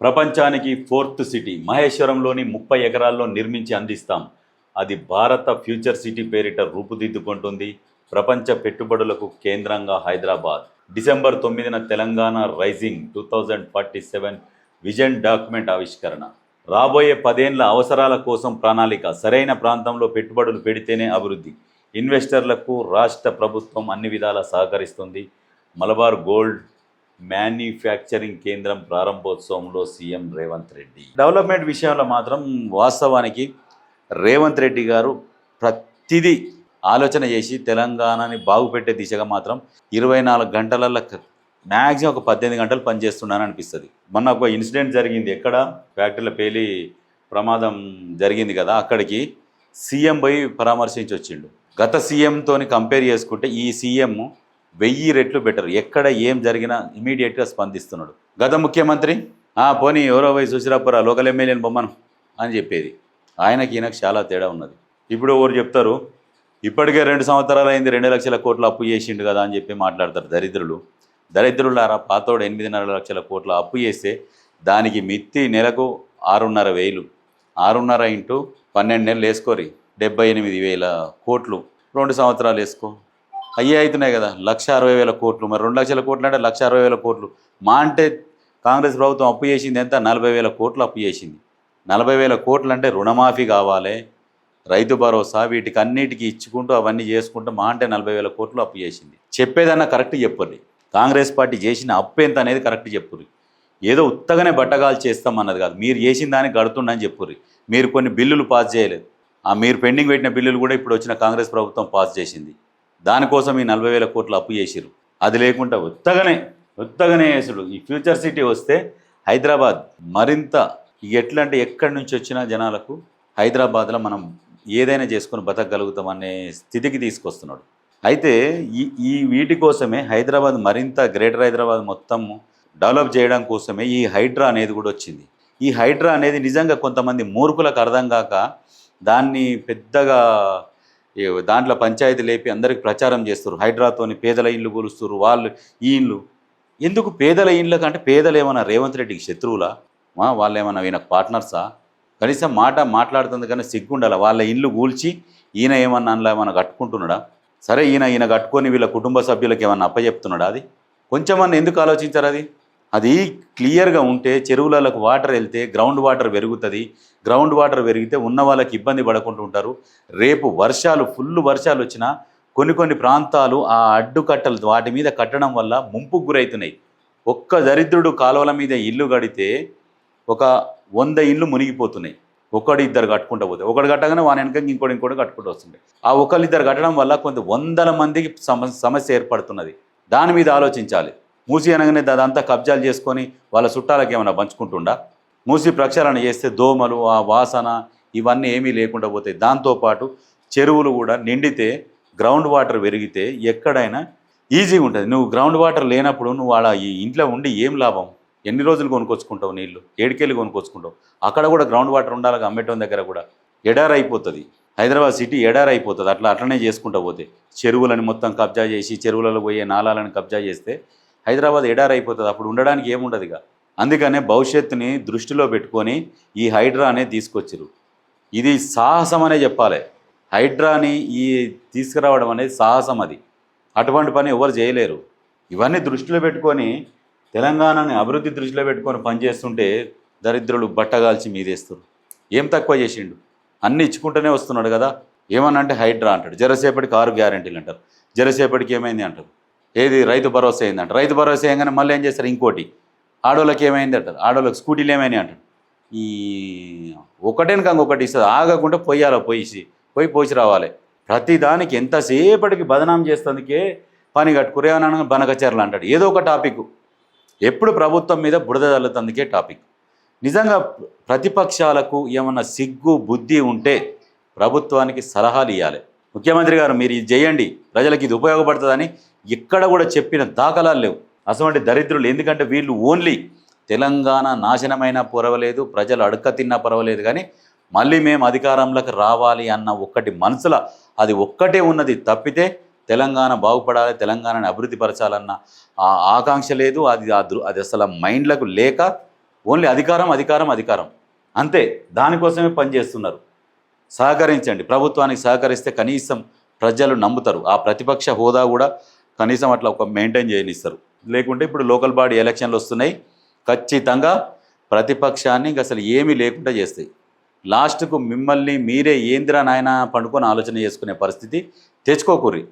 ప్రపంచానికి fourth city మహేశ్వరంలోని ముప్పై ఎకరాల్లో నిర్మించి అందిస్తాం. అది భారత ఫ్యూచర్ సిటీ పేరిట రూపుదిద్దుకుంటుంది. ప్రపంచ పెట్టుబడులకు కేంద్రంగా హైదరాబాద్. డిసెంబర్ తొమ్మిదిన Telangana rising two thousand forty seven vision document ఆవిష్కరణ. రాబోయే పదేండ్ల అవసరాల కోసం ప్రణాళిక సరైన ప్రాంతంలో పెట్టుబడులు పెడితేనే అభివృద్ధి. ఇన్వెస్టర్లకు రాష్ట్ర ప్రభుత్వం అన్ని విధాలా సహకరిస్తుంది. మలబార్ గోల్డ్ మ్యానుఫ్యాక్చరింగ్ కేంద్రం ప్రారంభోత్సవంలో సీఎం రేవంత్ రెడ్డి. డెవలప్మెంట్ విషయంలో మాత్రం వాస్తవానికి రేవంత్ రెడ్డి గారు ప్రతిదీ ఆలోచన చేసి తెలంగాణని బాగుపెట్టే దిశగా మాత్రం ఇరవై నాలుగు గంటలలో మ్యాక్సిమం ఒక పద్దెనిమిది గంటలు పనిచేస్తున్నాను అనిపిస్తుంది. మొన్న ఒక ఇన్సిడెంట్ జరిగింది ఎక్కడ? ఫ్యాక్టరీల పేలి ప్రమాదం జరిగింది కదా అక్కడికి సీఎం పోయి పరామర్శించి వచ్చిండు గత సీఎంతో కంపేర్ చేసుకుంటే ఈ సీఎం వెయ్యి రెట్లు బెటర్ ఎక్కడ ఏం జరిగినా ఇమీడియట్గా స్పందిస్తున్నాడు. గత ముఖ్యమంత్రి "ఆ, పోనీ ఎవరో పోయి సుశీరాపురా లోకల్ ఎమ్మెల్యేని బొమ్మను అని చెప్పేది. ఆయనకి ఈయనకు చాలా తేడా ఉన్నది. ఇప్పుడు ఎవరు చెప్తారు ఇప్పటికే రెండు సంవత్సరాలు అయింది రెండు లక్షల కోట్ల అప్పు చేసిండు కదా అని చెప్పి మాట్లాడతారు దరిద్రులు. దరిద్రులారా పాతోడు ఎనిమిదిన్నర లక్షల కోట్ల అప్పు చేస్తే దానికి మిత్తి నెలకు ఆరున్నర వేలు. ఆరున్నర ఇంటూ పన్నెండు నెలలు వేసుకోరి. డెబ్బై ఎనిమిది వేల కోట్లు. రెండు సంవత్సరాలు వేసుకో. అయ్యే అవుతున్నాయి కదా. లక్ష అరవై వేల కోట్లు. మరి రెండు లక్షల కోట్లు అంటే లక్ష అరవై వేల కోట్లు. మా అంటే కాంగ్రెస్ ప్రభుత్వం అప్పు చేసింది ఎంత? నలభై వేల కోట్లు అప్పు చేసింది. నలభై వేల కోట్లు అంటే రుణమాఫీ కావాలి. రైతు భరోసా వీటికి అన్నిటికీ ఇచ్చుకుంటూ అవన్నీ చేసుకుంటూ మా అంటే నలభై వేల కోట్లు అప్పు చేసింది. చెప్పేదన్నా కరెక్ట్ చెప్పరు కాంగ్రెస్ పార్టీ చేసిన అప్పు ఎంత అనేది కరెక్ట్ చెప్పుర్రి ఏదో ఉత్తగానే బట్టగాలు చేస్తాం అన్నది కాదు. మీరు చేసిన దానికి గడుతుండని చెప్పుర్రి మీరు కొన్ని బిల్లులు పాస్ చేయలేదు. ఆ మీరు పెండింగ్ పెట్టిన బిల్లులు కూడా ఇప్పుడు వచ్చిన కాంగ్రెస్ ప్రభుత్వం పాస్ చేసింది. దానికోసం ఈ నలభై వేల కోట్లు అప్పు చేసిరు అది లేకుండా ఉత్తగనే ఉత్తగనే వేసుడు. ఈ ఫ్యూచర్ సిటీ వస్తే హైదరాబాద్ మరింత ఎట్లా అంటే ఎక్కడి నుంచి వచ్చినా జనాలకు హైదరాబాద్లో మనం ఏదైనా చేసుకొని బతకగలుగుతామనే స్థితికి తీసుకొస్తున్నాడు. అయితే ఈ ఈ వీటి కోసమే హైదరాబాద్ మరింత గ్రేటర్ హైదరాబాద్ మొత్తం డెవలప్ చేయడం కోసమే ఈ హైడ్రా అనేది కూడా వచ్చింది. ఈ హైడ్రా అనేది నిజంగా కొంతమంది మూర్ఖులకు అర్థం కాక దాన్ని పెద్దగా దాంట్లో పంచాయతీ లేపి అందరికి ప్రచారం చేస్తారు హైడ్రాతోని పేదల ఇల్లు కూలుస్తారు వాళ్ళు ఈ ఇల్లు ఎందుకు పేదల ఇళ్ళ కంటే పేదలు ఏమైనా రేవంత్ రెడ్డికి శత్రువులా? మా వాళ్ళు ఏమైనా ఈయనకు పార్ట్నర్సా? కనీసం మాట మాట్లాడుతుంది కానీ సిగ్గుండాలి? వాళ్ళ ఇల్లు కూల్చి ఈయన ఏమన్నా అందులో ఏమైనా కట్టుకుంటున్నాడా? సరే ఈయన ఈయన కట్టుకొని వీళ్ళ కుటుంబ సభ్యులకు ఏమన్నా అప్పచెప్తున్నాడా అది? కొంచెమన్నా ఎందుకు ఆలోచించారు అది? అది క్లియర్గా ఉంటే చెరువులకు వాటర్ వెళ్తే గ్రౌండ్ వాటర్ పెరుగుతుంది. గ్రౌండ్ వాటర్ పెరిగితే ఉన్న వాళ్ళకి ఇబ్బంది పడకుండా ఉంటారు. రేపు వర్షాలు ఫుల్ వర్షాలు వచ్చినా కొన్ని కొన్ని ప్రాంతాలు ఆ అడ్డుకట్టలు వాటి మీద కట్టడం వల్ల ముంపుకు గురవుతున్నాయి ఒక్క దరిద్రుడు కాలువల మీద ఇల్లు కడితే ఒక వంద ఇల్లు మునిగిపోతున్నాయి. ఒకడు ఇద్దరు కట్టుకుంటూ పోతే ఒకడు కట్టగానే వాని వెనక ఇంకోటి ఇంకోటి కట్టుకుంటూ వస్తుండే. ఆ ఒకళ్ళిద్దరు కట్టడం వల్ల కొంత వందల మందికి సమ సమస్య ఏర్పడుతున్నది. దాని మీద ఆలోచించాలి. మూసి అనగానే అదంతా కబ్జాలు చేసుకొని వాళ్ళ చుట్టాలకి ఏమైనా పంచుకుంటుండా? మూసి ప్రక్షాళన చేస్తే దోమలు ఆ వాసన ఇవన్నీ ఏమీ లేకుండా పోతాయి. దాంతోపాటు చెరువులు కూడా నిండితే గ్రౌండ్ వాటర్ పెరిగితే ఎక్కడైనా ఈజీగా ఉంటుంది. నువ్వు గ్రౌండ్ వాటర్ లేనప్పుడు నువ్వు అలా ఈ ఇంట్లో ఉండి ఏం లాభం? ఎన్ని రోజులు కొనుక్కొచ్చుకుంటావు నీళ్ళు? ఏడికెళ్ళి కొనుక్కొచ్చుకుంటావు అక్కడ కూడా గ్రౌండ్ వాటర్ ఉండాలి అమ్మేటం దగ్గర కూడా. ఎడారి అయిపోతుంది హైదరాబాద్ సిటీ ఎడారైపోతుంది. అయిపోతుంది అట్లా అట్లనే చేసుకుంటూ పోతే. చెరువులను మొత్తం కబ్జా చేసి చెరువులలో పోయే నాలాలను కబ్జా చేస్తే హైదరాబాద్ ఎడారి అయిపోతుంది. అప్పుడు ఉండడానికి ఏముండదు ఇక. అందుకనే భవిష్యత్తుని దృష్టిలో పెట్టుకొని ఈ హైడ్రా అనేది తీసుకొచ్చారు ఇది సాహసం అనే చెప్పాలి. హైడ్రాని ఈ తీసుకురావడం అనేది సాహసం అది. అటువంటి పని ఎవరు చేయలేరు. ఇవన్నీ దృష్టిలో పెట్టుకొని తెలంగాణని అభివృద్ధి దృష్టిలో పెట్టుకొని పనిచేస్తుంటే దరిద్రులు బట్టగాల్చి మీదేస్తారు ఏం తక్కువ చేసిండు? అన్నీ ఇచ్చుకుంటూనే వస్తున్నాడు కదా. ఏమన్నా అంటే హైడ్రా అంటాడు. జరసేపటికి ఆరు గ్యారంటీలు అంటారు. జరసేపటికి ఏమైంది అంటారు? ఏది రైతు భరోసా అయింది రైతు భరోసా అయ్యంగానే మళ్ళీ ఏం చేస్తారు? ఇంకోటి. ఆడోళ్ళకి ఏమైంది అంటారు? ఆడోళ్ళకి స్కూటీలు ఏమైనాయి అంటారు? ఈ ఒకటేనక ఒకటి ఇస్తుంది. ఆగకుండా పొయ్యాలి పోయిసి? పోయి పోసి రావాలి. ప్రతిదానికి ఎంతసేపటికి బదనాం చేస్తుందికే పని కట్టుకురే. అని బనకచర్లు అంటాడు. ఏదో ఒక టాపిక్ ఎప్పుడు ప్రభుత్వం మీద బుడద చల్లుతందుకే టాపిక్ నిజంగా ప్రతిపక్షాలకు ఏమన్నా సిగ్గు బుద్ధి ఉంటే ప్రభుత్వానికి సలహాలు ఇవ్వాలి ముఖ్యమంత్రి గారు మీరు ఇది చేయండి. ప్రజలకు ఇది ఉపయోగపడుతుందని ఎక్కడ కూడా చెప్పిన దాఖలాలు లేవు. అటువంటి దరిద్రులు ఎందుకంటే వీళ్ళు ఓన్లీ తెలంగాణ నాశనమైనా పర్వాలేదు ప్రజలు అడుక్క తిన్నా పర్వాలేదు కానీ మళ్ళీ మేము అధికారంలోకి రావాలి అన్న ఒక్కటి మనసుల అది ఒక్కటే ఉన్నది తప్పితే తెలంగాణ బాగుపడాలి తెలంగాణని అభివృద్ధి పరచాలన్న ఆ ఆకాంక్ష లేదు. అది ఆ దృ- అది అసలు మైండ్లకు లేక ఓన్లీ అధికారం అధికారం అధికారం. అంతే. దానికోసమే పనిచేస్తున్నారు. సహకరించండి. ప్రభుత్వానికి సహకరిస్తే కనీసం ప్రజలు నమ్ముతారు. ఆ ప్రతిపక్ష హోదా కూడా కనీసం అట్లా ఒక మెయింటైన్ చేయనిస్తారు. లేకుంటే ఇప్పుడు లోకల్ బాడీ ఎలక్షన్లు వస్తున్నాయి. ఖచ్చితంగా ప్రతిపక్షాన్ని అసలు ఏమీ లేకుండా చేస్తాయి. లాస్ట్కు మిమ్మల్ని మీరే ఏందిరా నాయన పండుకొని ఆలోచన చేసుకునే పరిస్థితి తెచ్చుకోకూరి.